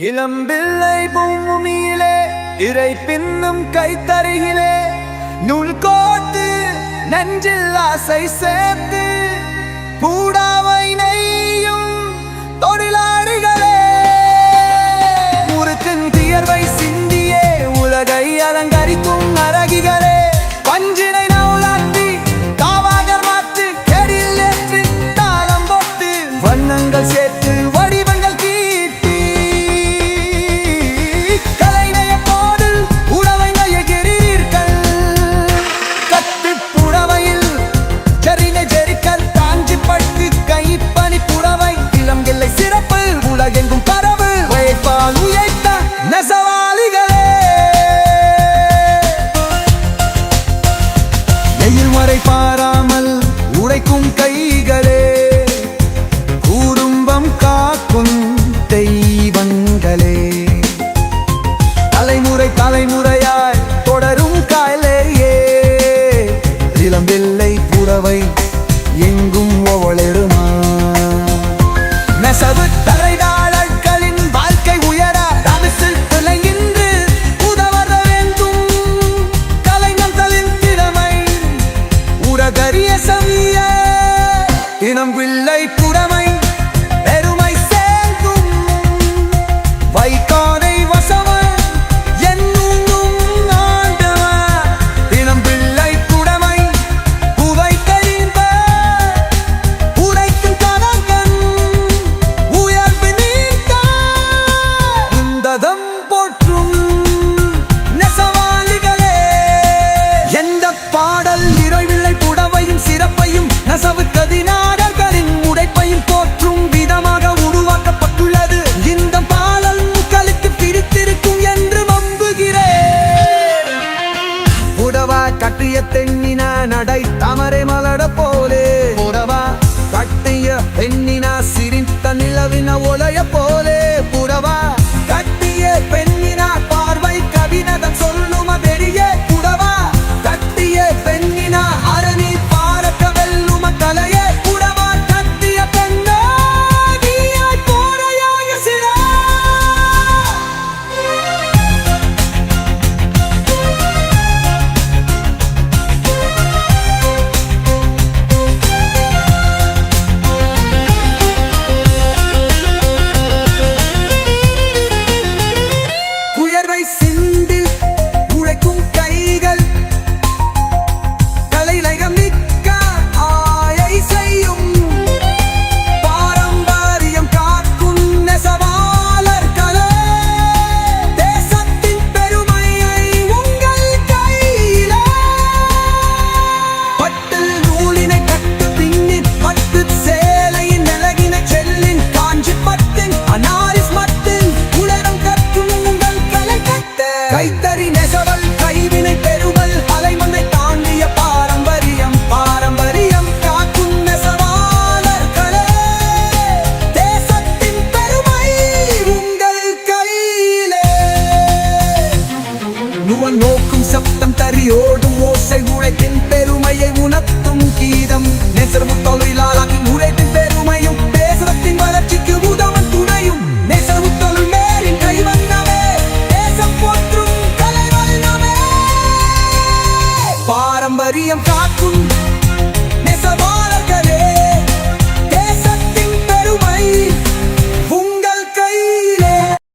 இளம்பிள்ளை பூமியிலே இறை பின்னும் கைத்தருகிலே நூல் கோத்து நெஞ்சில் ஆசை சேர்த்து பூடா வெள்ளை புடவை எங்கும் ஒவளெருமா நெசவு தலைநாளட்களின் வாழ்க்கை உயர தமிசில் துளைகின்று உதவர வேண்டும் கலைஞர்களின் திறமை உலகரிய சவிய இனம் பிள்ளை புறம் மலட போலே உறவா கட்டிய பெண்ணினா சிரித்த நிலவின ஒலைய போலே சப்தம் தறி ஓடும் ஓசை உழைத்தின்